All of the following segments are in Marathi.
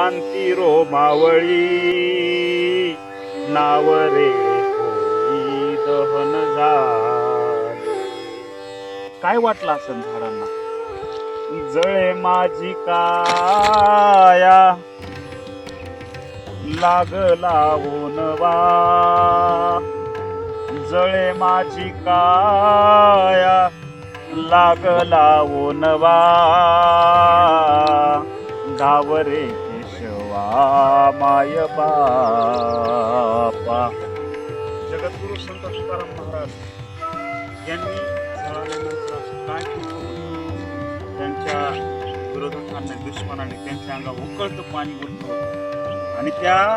शांती रोमावळी नावरे दहन काय वाटलं असं झाडांना? जळे माझी काया. लागला ओनवा जळे माझी काया. लागला ओनवा गावरे माय बापा. जगद्गुरु संत तुकाराम महाराज यांनी काय त्यांच्या विरोधकांना दुश्मनाने त्यांच्या अंगावर उकळतं पाणी उडतं आणि त्या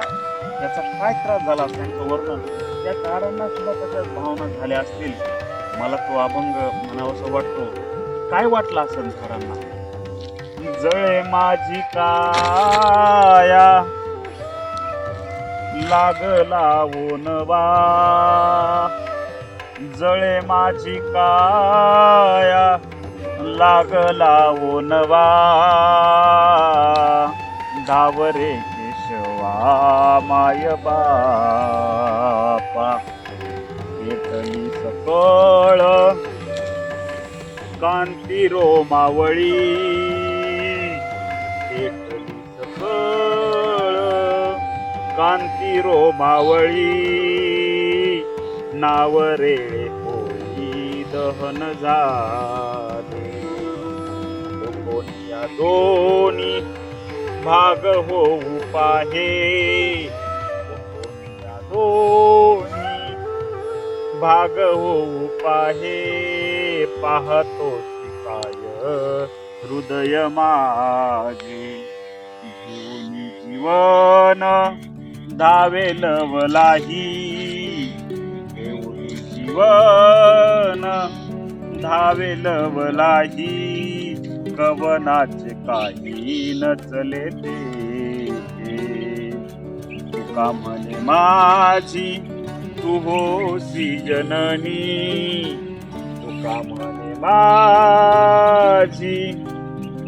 त्याचा काय त्रास झाला त्यांचं वर्णन त्या तारांना सुद्धा त्याच्यात भावना झाल्या असतील. मला तो अभंग म्हणावासा वाटतो. काय वाटलं असेल झाडांना जळे माझी काया. लागला ओनवा जळे माझी काया. लागला ओनवा धावरे केशवा माय बापा. येतली सकळ. कांती रोमावळी. कांती रोमावळी. नावरे होई दहन झाले. कोणत्या दोन्ही भाग होऊ पाहे? कोणत्या दोन्ही भाग होऊ पाहे? पाहतो शिकाय हृदय माझे जीवन धावे लवलाही. जीवन धावे लवलाही. कवनाचे काही नचले ते. तुका म्हणे माझी तू होसी जननी. तुका म्हणे माझी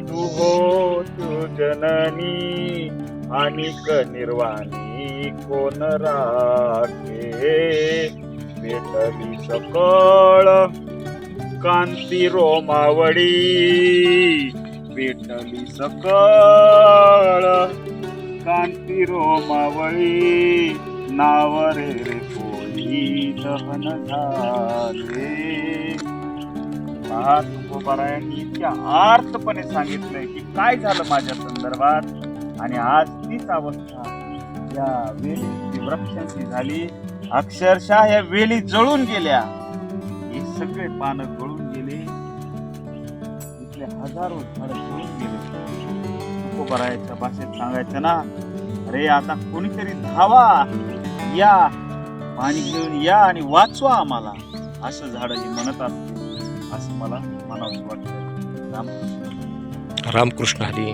तू हो तू जननी. आणि निर्वाणी कोण राखे? भेटली सकळ कांती रोमावडी भेटली सकळ कांती रोमावळी. नाव रे कोणी दहन झाले? पहा तुकोबारायांनी इतक्या आर्तपणे सांगितलंय की काय झालं माझ्या संदर्भात? आणि आज तीच अवस्था. या वेली वृक्षांची झाली. अक्षरशः या वेली जळून गेल्या. हे सगळे पानं गळून गेले. इथले हजारो झाड जळून गेले. तुकोबारायाच्या भाषेत सांगायचं ना अरे आता कोणीतरी धावा. या. पाणी घेऊन या आणि वाचवा आम्हाला. असं झाड हे म्हणत असते असं मला म्हणावं वाटतं. रामकृष्ण रामकृष्ण हरी.